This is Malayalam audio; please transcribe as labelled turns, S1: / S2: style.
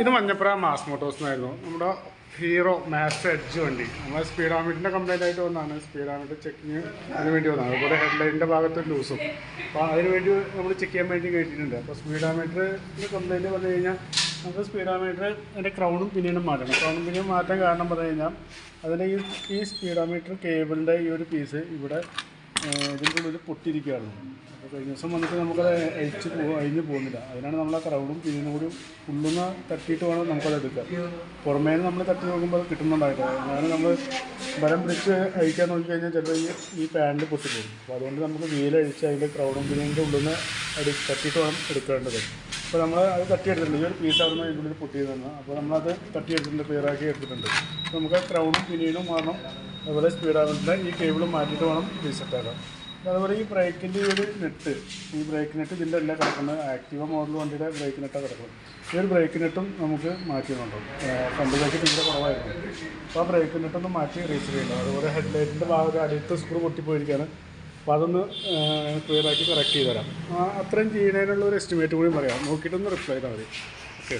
S1: ഇത് മഞ്ഞപ്പുറ മാസ് മോട്ടോഴ്സ് എന്നായിരുന്നു നമ്മുടെ ഹീറോ മാസ്റ്റർ എഡ്ജ് വണ്ടി. നമ്മൾ സ്പീഡാമീറ്ററിന്റെ കംപ്ലൈന്റ് ആയിട്ട് വന്നതാണ്. സ്പീഡോമീറ്റർ ചെക്കിങ് അതിന് വേണ്ടി വന്നതാണ്. അതുപോലെ ഹെഡ്ലൈറ്റിന്റെ ഭാഗത്ത് ലൂസും അപ്പോൾ അതിന് വേണ്ടി നമ്മൾ ചെക്ക് ചെയ്യാൻ വേണ്ടി കേട്ടിട്ടുണ്ട് അപ്പോൾ സ്പീഡാമീറ്ററിന്റെ കംപ്ലൈന്റ് പറഞ്ഞു കഴിഞ്ഞാൽ നമുക്ക് സ്പീഡാമീറ്റർ അതിന്റെ ക്രൗണും പിന്നീടും മാറ്റണം. ക്രൗണും പിന്നീട് മാറ്റാൻ കാരണം പറഞ്ഞു കഴിഞ്ഞാൽ അതിന്റെ ഈ ഈ സ്പീഡോമീറ്റർ കേബിളിന്റെ ഈ ഒരു പീസ് ഇവിടെ ഇതിന്റെ ഉള്ളിൽ പൊട്ടിയിരിക്കുകയാണ്. അപ്പോൾ കഴിഞ്ഞ ദിവസം വന്നിട്ട് നമുക്കത് അഴിച്ച് അഴിഞ്ഞ് പോകുന്നില്ല. അതിനാണ് നമ്മൾ ആ ക്രൗഡും പിന്നെ കൂടി ഉള്ളുന്ന തട്ടിയിട്ട് വേണം നമുക്കത് എടുക്കാം പുറമേ നമ്മൾ തട്ടി നോക്കുമ്പോൾ അത് കിട്ടുന്നുണ്ടായിട്ടില്ല. അങ്ങനെ നമ്മൾ ബലം പിടിച്ച് അഴിക്കാൻ നോക്കിക്കഴിഞ്ഞാൽ ചിലപ്പോൾ ഈ ഈ പാന്റ് പൊട്ടിപ്പോകും. അപ്പോൾ അതുകൊണ്ട് നമുക്ക് വീലഴിച്ച് അതിന്റെ ക്രൗഡും പിന്നെ ഉള്ളിൽ നിന്ന് അടി തട്ടിയിട്ട് വേണം എടുക്കേണ്ടത്. അപ്പോൾ നമ്മൾ അത് തട്ടിയെടുത്തിട്ടുണ്ട്. ഈ ഒരു പീസ് അവിടെ നിന്ന് ഉള്ളിൽ പൊട്ടിയതാണ്. അപ്പോൾ നമ്മളത് തട്ടിയെടുത്തിട്ടുണ്ട് ക്ലിയറാക്കി എടുത്തിട്ടുണ്ട്. നമുക്ക് ക്രൗഡും പിന്നീടും മാറണം. അതുപോലെ സ്പീഡാമിന്റെ ഈ കേബിൾ മാറ്റിയിട്ട് വേണം റീസെറ്റ് ആക്കാം അതുപോലെ ഈ ബ്രേക്കിന്റെ ഒരു നെറ്റ് ഈ ബ്രേക്ക് നെറ്റ് ഇതിന്റെ അല്ല കിടക്കുന്നത്? ആക്റ്റീവ മോഡൽ വണ്ടിയുടെ ബ്രേക്ക് നെറ്റാണ് കിടക്കുന്നത്. ഈ ഒരു ബ്രേക്ക് നെറ്റും നമുക്ക് മാറ്റിയിട്ടുണ്ട് ഫ്രണ്ട് ബ്രേക്ക് തീരെ കുറവായിരുന്നു. അപ്പോൾ ആ ബ്രേക്ക് നെറ്റൊന്ന് മാറ്റി റീസെറ്റ് ചെയ്യണം. അതുപോലെ ഹെഡ്ലൈറ്റിന്റെ ഭാഗത്ത് അടിയത്തെ സ്ക്രൂ പൊട്ടിപ്പോയിരിക്കുകയാണ്. അപ്പോൾ അതൊന്ന് ക്ലിയർ ആക്കി കറക്റ്റ് ചെയ്ത് തരാം. അത്രയും ചെയ്യുന്നതിനുള്ള ഒരു എസ്റ്റിമേറ്റ് കൂടി പറയാം. നോക്കിയിട്ടൊന്ന് റിപ്ലൈ ചെയ്താൽ മതി. ഓക്കെ